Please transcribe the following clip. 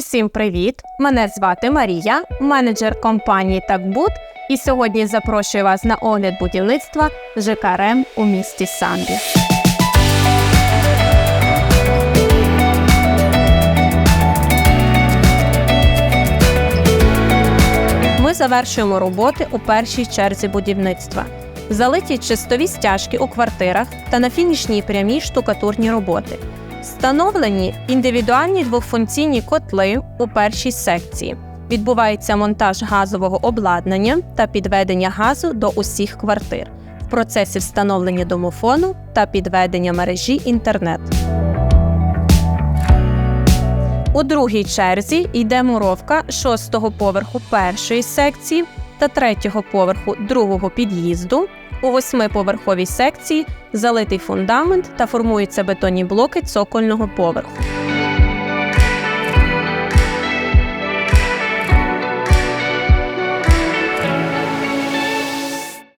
Усім привіт! Мене звати Марія, менеджер компанії Такбуд. І сьогодні запрошую вас на огляд будівництва ЖК у місті Самбі. Ми завершуємо роботи у першій черзі будівництва. Залиті чистові стяжки у квартирах та на фінішній прямій штукатурні роботи. Встановлені індивідуальні двохфункційні котли у першій секції. Відбувається монтаж газового обладнання та підведення газу до усіх квартир в процесі встановлення домофону та підведення мережі інтернет. У другій черзі йде муровка шостого поверху першої секції та третього поверху другого під'їзду. У восьмиповерховій секції залитий фундамент та формуються бетонні блоки цокольного поверху.